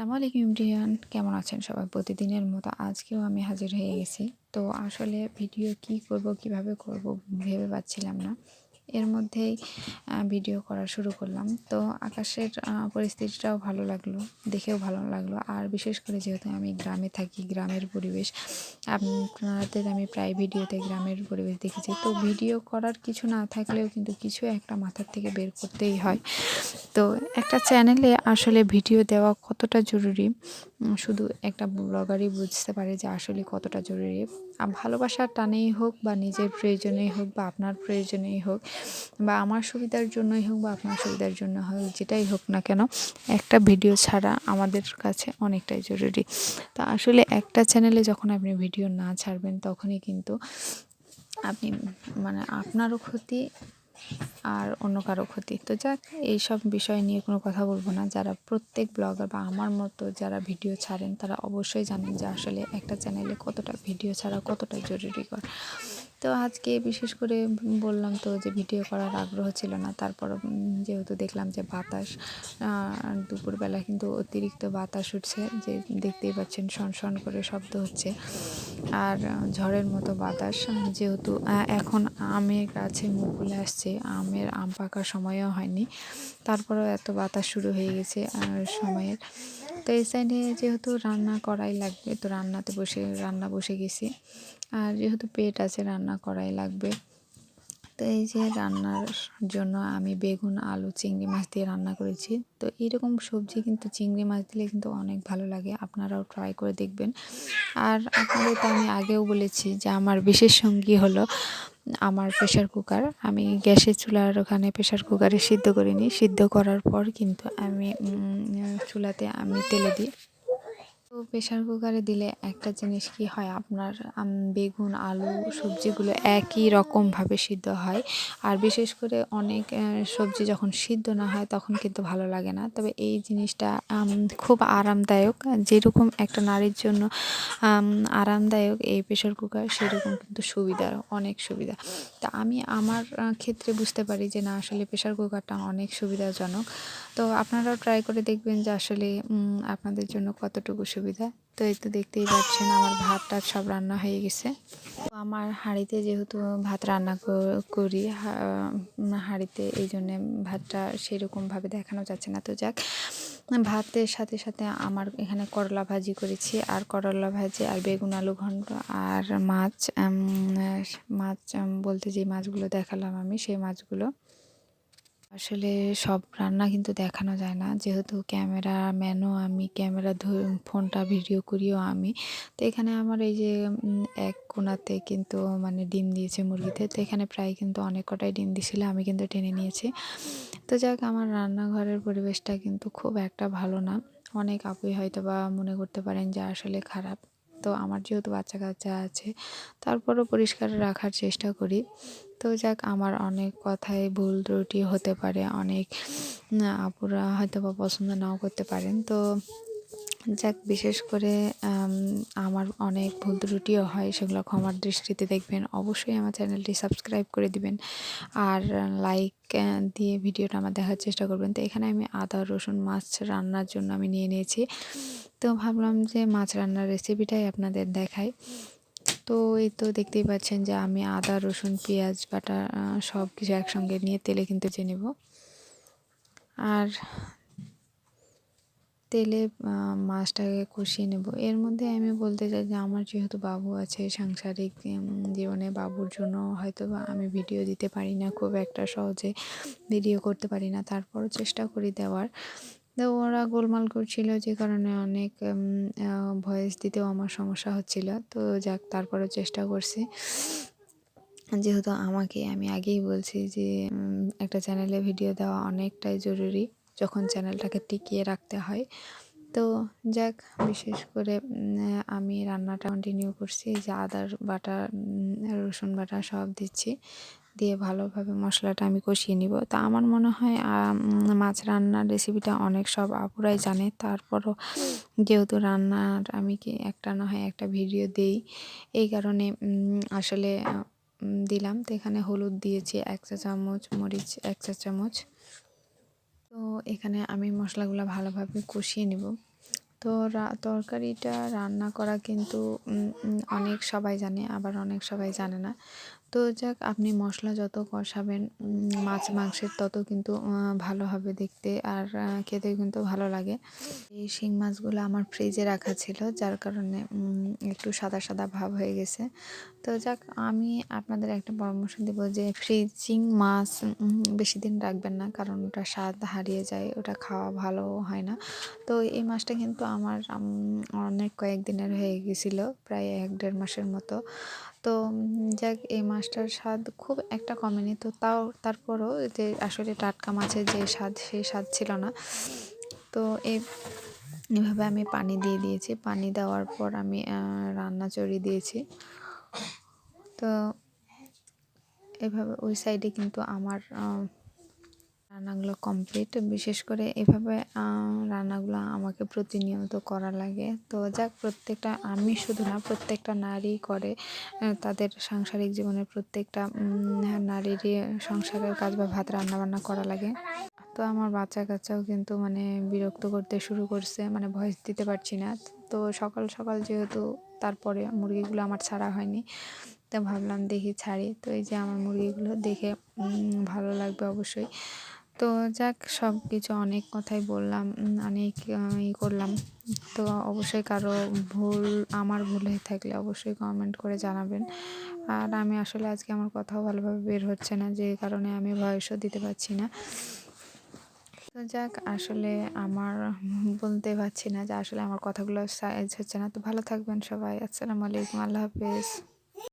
আসসালামু আলাইকুম ইমরিয়ান, কেমন আছেন সবাই? প্রতিদিনের মতো আজকেও আমি হাজির হয়ে গেছি। তো আসলে ভিডিও কি করব, কীভাবে করব ভেবে পাচ্ছিলাম না। এর মধ্যেই ভিডিও করা শুরু করলাম। তো আকাশের পরিস্থিতিটাও ভালো লাগল, দেখেও ভালো লাগল। আর বিশেষ করে যেহেতু আমি গ্রামে থাকি, গ্রামের পরিবেশ, আপনাদের আমি প্রায় ভিডিওতে গ্রামের পরিবেশ দেখেছি। তো ভিডিও করার কিছু না থাকলেও কিন্তু কিছু একটা মাথার থেকে বের করতেই হয়। তো একটা চ্যানেলে আসলে ভিডিও দেওয়া কতটা জরুরি? শুধু একটা ব্লগারই বুঝতে পারে যে আসলে কতটা জরুরি। ভালোবাসার টানেই হোক বা নিজের প্রয়োজনেই হোক বা আপনার প্রয়োজনেই হোক বা আমার সুবিধার জন্যই হোক বা আপনার সুবিধার জন্য হোক যেটাই হোক না কেন, একটা ভিডিও ছাড়া আমাদের কাছে অনেকটাই জরুরি। তা আসলে একটা চ্যানেলে যখন আপনি ভিডিও না ছাড়বেন, তখনই কিন্তু আপনি মানে আপনারও ক্ষতি আর অন্য কারও ক্ষতি। তো যাক, এইসব বিষয় নিয়ে কোনো কথা বলব না। যারা প্রত্যেক ব্লগার বা আমার মতো যারা ভিডিও ছাড়েন, তারা অবশ্যই জানেন যে আসলে একটা চ্যানেলে কতটা ভিডিও ছাড়া কতটা জরুরিকর তো আজকে বিশেষ করে বললাম তো যে ভিডিও করার আগ্রহ ছিল না তারপর যেহেতু দেখলাম যে বাতাস দুপুরবেলা কিন্তু অতিরিক্ত বাতাস উঠছে, যে দেখতেই পাচ্ছেন শন করে শব্দ হচ্ছে। আর ঝড়ের মতো বাতাস, যেহেতু এখন আমের গাছে মুকুলে আসছে, আমের আম পাকার সময়ও হয়নি, তারপরেও এত বাতাস শুরু হয়ে গেছে সময়ের। তো এই সাইডে যেহেতু রান্না করাই লাগবে, তো রান্নাতে বসে, রান্না বসে গেছি। আর যেহেতু পেট আছে, রান্না করাই লাগবে। তো এই যে রান্নার জন্য আমি বেগুন, আলু, চিংড়ি মাছ দিয়ে রান্না করেছি। তো এরকম সবজি কিন্তু চিংড়ি মাছ দিলে কিন্তু অনেক ভালো লাগে। আপনারাও ট্রাই করে দেখবেন। আর আপনাদের তো আমি আগেও বলেছি যে আমার বিশেষ সঙ্গী হলো আমার প্রেশার কুকার আমি গ্যাসের চুলার ওখানে প্রেশার কুকারে সিদ্ধ করিনি। সিদ্ধ করার পর কিন্তু আমি চুলাতে আমি তেলে দিই। তো প্রেশার কুকারে দিলে একটা জিনিস কি হয়? আপনার বেগুন, আলু, সবজিগুলো একই রকমভাবে সিদ্ধ হয়। আর বিশেষ করে অনেক সবজি যখন সিদ্ধ না হয় তখন কিন্তু ভালো লাগে না। তবে এই জিনিসটা খুব আরামদায়ক। যেরকম একটা নারীর জন্য আরামদায়ক এই প্রেশার কুকার সেরকম কিন্তু সুবিধা অনেক সুবিধা। তা আমি আমার ক্ষেত্রে বুঝতে পারি যে না, আসলে প্রেশার কুকারটা অনেক সুবিধাজনক। তো আপনারাও ট্রাই করে দেখবেন যে আসলে আপনাদের জন্য কতটুকু সুবিধা। তো এই তো দেখতেই পাচ্ছেন আমার ভাত টাত সব রান্না হয়ে গেছে। তো আমার হাঁড়িতে যেহেতু ভাত রান্না করি হাঁড়িতে এই জন্যে ভাতটা সেরকমভাবে দেখানো যাচ্ছে না। তো যাক, ভাতের সাথে সাথে আমার এখানে করলা ভাজি করেছি। আর করলা ভাজি আর বেগুন, আলু ঘন্ট আর মাছ মাছ বলতে যে মাছগুলো দেখালাম আমি, সেই মাছগুলো আসলে সব রান্না কিন্তু দেখানো যায় না। যেহেতু ক্যামেরা ম্যানও আমি, ক্যামেরা ফোনটা ভিডিও করিও আমি। তো এখানে আমার এই যে এক কোনাতে কিন্তু মানে ডিম দিয়েছে মুরগিতে। তো এখানে প্রায় কিন্তু অনেক কটাই ডিম দিয়েছিল আমি কিন্তু টেনে নিয়েছি। তো যাক, আমার রান্নাঘরের পরিবেশটা কিন্তু খুব একটা ভালো না। অনেক আপুই হয়তো বা মনে করতে পারেন যে আসলে খারাপ। তো আমার যেহেতু বাচ্চা কাচ্চা আছে, তারপরও পরিষ্কার রাখার চেষ্টা করি। তো যাক, আমার অনেক কথায় ভুল ত্রুটি হতে পারে, অনেক আপুরা হয়তো বা পছন্দ নাও করতে পারেন। তো যাক, বিশেষ করে আমার অনেক ভুল ত্রুটিও হয়, সেগুলো ক্ষমার দৃষ্টিতে দেখবেন। অবশ্যই আমার চ্যানেলটি সাবস্ক্রাইব করে দিবেন। আর লাইক দিয়ে ভিডিওটা আমার দেখার চেষ্টা করবেন। তো এখানে আমি আদা, রসুন, মাছ রান্নার জন্য আমি নিয়ে নিয়েছি। তো ভাবলাম যে মাছ রান্নার রেসিপিটাই আপনাদের দেখাই। তো এই তো দেখতেই পাচ্ছেন যে আমি আদা, রসুন, পেঁয়াজ, বাটা সব কিছু একসঙ্গে নিয়ে তেলে কিন্তু যে নেব। আর তেলে মাছটাকে কষিয়ে নেব। এর মধ্যে আমি বলতে চাই যে, আমার যেহেতু বাবু আছে সাংসারিক জীবনে বাবুর জন্য হয়তো আমি ভিডিও দিতে পারি না, খুব একটা সহজে ভিডিও করতে পারি না, তারপরও চেষ্টা করি দেওয়ার। তো ওরা গোলমাল করছিল যে কারণে অনেক ভয়েস দিতেও আমার সমস্যা হচ্ছিল। তো যাক, তারপরও চেষ্টা করছি। যেহেতু আমাকে, আমি আগেই বলছি যে একটা চ্যানেলে ভিডিও দেওয়া অনেকটাই জরুরি। যখন চ্যানেলটাকে টিকিয়ে রাখতে হয়। তো যাক, বিশেষ করে আমি রান্নাটা কন্টিনিউ করছি। যে আদার বাটা রসুন বাটা সব দিচ্ছি। দিয়ে ভালোভাবে মশলাটা আমি কষিয়ে নিব। তা আমার মনে হয় মাছ রান্নার রেসিপিটা অনেক সব আপুরাই জানে। তারপরও যেহেতু রান্নার আমি কি একটা না হয় একটা ভিডিও দেই। এই কারণে আসলে দিলাম। তো এখানে হলুদ দিয়েছি এক চা চামচ মরিচ এক চা চামচ তো এখানে আমি মশলাগুলো ভালোভাবে কষিয়ে নেব। তো তরকারিটা রান্না করা কিন্তু অনেক সবাই জানে, আবার অনেক সবাই জানে না। তো যাক, আপনি মশলা যত কষাবেন মাছ মাংসের তত কিন্তু ভালো হবে দেখতে, আর খেতে কিন্তু ভালো লাগে। এই শিং মাছগুলো আমার ফ্রিজে রাখা ছিল, যার কারণে একটু সাদা সাদা ভাব হয়ে গেছে। তো যাক, আমি আপনাদের একটা পরামর্শ দেব যে ফ্রিজিং মাছ বেশি দিন রাখবেন না, কারণ ওটা স্বাদ হারিয়ে যায়, ওটা খাওয়া ভালো হয় না। তো এই মাছটা কিন্তু আমার অনেক কয়েকদিনের হয়ে গেছিল, প্রায় এক দেড় মাসের মতো। তো যাক, এই মাছটার স্বাদ খুব একটা কমেনি। তো তাও, তারপরও যে আসলে টাটকা মাছের যে স্বাদ, সেই স্বাদ ছিল না। তো এই, এভাবে আমি পানি দিয়ে দিয়েছি। পানি দেওয়ার পর আমি রান্না চড়িয়ে দিয়েছি। তো এভাবে ওই সাইডে কিন্তু আমার রান্নাগুলো কমপ্লিট বিশেষ করে এভাবে রান্নাগুলো আমাকে প্রতিনিয়ত করা লাগে। তো যাক, প্রত্যেকটা, আমি শুধু না, প্রত্যেকটা নারী করে তাদের সাংসারিক জীবনের প্রত্যেকটা নারীরই সংসারের কাজ বা ভাত রান্না বান্না করা লাগে। তো আমার বাচ্চা কাচ্চাও কিন্তু মানে বিরক্ত করতে শুরু করছে মানে ভয়েস দিতে পারছি না। তো সকাল সকাল যেহেতু তারপরে মুরগিগুলো আমার ছাড়া হয়নি। তো ভাবলাম দেখি ছাড়ি। তো এই যে আমার মুরগিগুলো দেখে ভালো লাগবে অবশ্যই। তো যাক সব কিছু অনেক কথাই বললাম অনেক ই করলাম। তো অবশ্যই কারও ভুল, আমার ভুল হয়ে থাকলে অবশ্যই কমেন্ট করে জানাবেন। আর আমি আসলে আজকে আমার কথাও ভালোভাবে বের হচ্ছে না, যে কারণে আমি ভয়েসও দিতে পারছি না। তো যাক, আসলে আমার বলতে পারছি না যে আসলে আমার কথাগুলো সাইজ হচ্ছে না। তো ভালো থাকবেন সবাই। আসসালামু আলাইকুম। আল্লাহ হাফেজ।